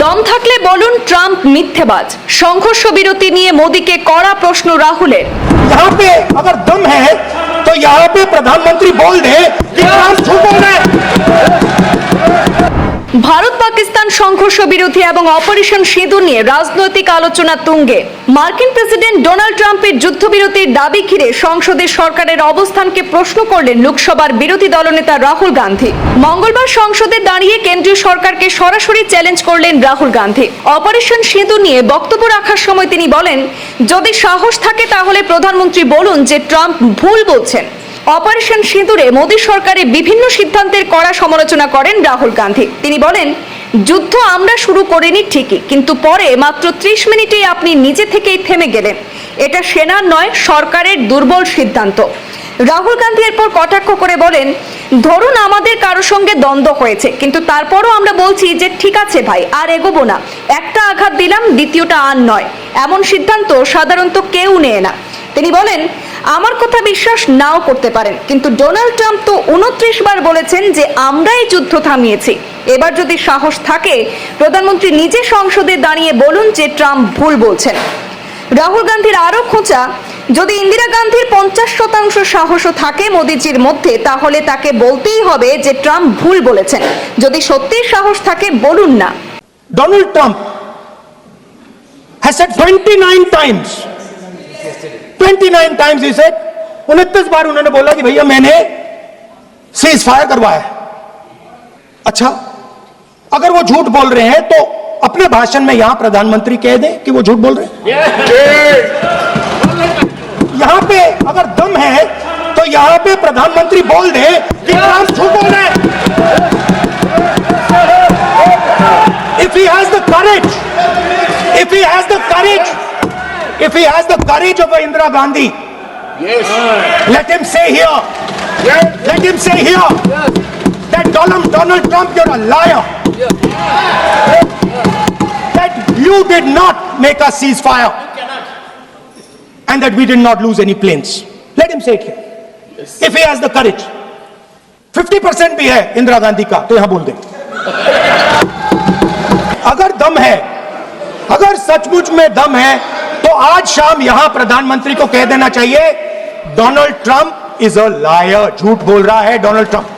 দম থাকলে বলুন ট্রাম্প মিথ্যেবাজ সংঘর্ষ বিরতি নিয়ে মোদীকে কড়া প্রশ্ন রাহুলের यहाँ पे अगर दम है तो यहाँ पे प्रधानमंत्री बोल दे সংঘর্ষ বিরোধী এবং অপারেশন সিঁদুর নিয়ে রাজনৈতিক আলোচনা তুঙ্গে। মার্কিন প্রেসিডেন্ট ডোনাল্ড ট্রাম্পের যুদ্ধবিরতির দাবি ঘিরে সংসদে সরকারের অবস্থানকে প্রশ্ন করলেন লোকসভার বিরোধী দলনেতা রাহুল গান্ধী। মঙ্গলবার সংসদে দাঁড়িয়ে কেন্দ্রীয় সরকারকে সরাসরি চ্যালেঞ্জ করলেন রাহুল গান্ধী। অপারেশন সিঁদুর নিয়ে বক্তব্য রাখার সময় তিনি বলেন, যদি সাহস থাকে তাহলে প্রধানমন্ত্রী বলুন যে ট্রাম্প ভুল বলছেন। অপারেশন সিঁদুরে মোদী সরকারের বিভিন্ন সিদ্ধান্তের কড়া সমালোচনা করেন রাহুল গান্ধী। তিনি বলেন যুদ্ধ আমরা শুরু করিনি ঠিকই, কিন্তু পরে মাত্র ত্রিশ মিনিটেই আপনি নিজে থেকেই থেমে গেলেন। এটা সেনার নয়, সরকারের দুর্বল সিদ্ধান্ত। রাহুল গান্ধী এরপর কটাক্ষ করে বলেন, ধরুন আমাদের কারোর সঙ্গে দ্বন্দ্ব হয়েছে, কিন্তু তারপরও আমরা বলছি যে, ঠিক আছে ভাই, আর এগোবো না। একটা আঘাত দিলাম, দ্বিতীয়টা আর নয়। এমন সিদ্ধান্ত সাধারণত কেউ নেয় না। তিনি বলেন আমার কথা বিশ্বাস নাও করতে পারেন। কিন্তু ডোনাল্ড ট্রাম্প তো উনত্রিশ বার বলেছেন যে আমরাই যুদ্ধ থামিয়েছি। এবার যদি সাহস থাকে, প্রধানমন্ত্রী নিজে সংসদে দাঁড়িয়ে বলুন যে ট্রাম্প ভুল বলছেন। রাহুল গান্ধীর আরও খোঁচা, যদি ইন্দিরা গান্ধীর পঞ্চাশ শতাংশ সাহসও থাকে মোদিজির মধ্যে, তাহলে তাকে বলতেই হবে যে ট্রাম্প ভুল বলেছেন। যদি সত্যিই সাহস থাকে, বলুন না। Donald Trump has said 29 times 29 times he said 29 बार उन्होंने बोला कि भैया मैंने सीज फायर करवाया अच्छा अगर वो झूठ बोल रहे हैं तो अपने भाषण में यहाँ प्रधानमंत्री कह दें कि वो झूठ बोल रहे हैं। यहाँ पे अगर दम है तो यहाँ पे प्रधानमंत्री बोल दे कि ट्रंप झूठ बोल रहे हैं। If he has the courage, if he has the courage, if he has the courage of a Indira Gandhi, yes. let him say here, yes. let him say here yes. that Donald, Donald Trump, you're a liar. Yes. That you did not make a ceasefire and that we did not lose any planes. Let him say it here. Yes. If he has the courage. 50% भी है इंदिरा गांधी का तो यहाँ बोल दे अगर दम है अगर सचमुच में दम है तो आज शाम यहाँ प्रधानमंत्री को कह देना चाहिए, Donald Trump is a liar, झूठ बोल रहा है डोनाल्ड ट्रंप।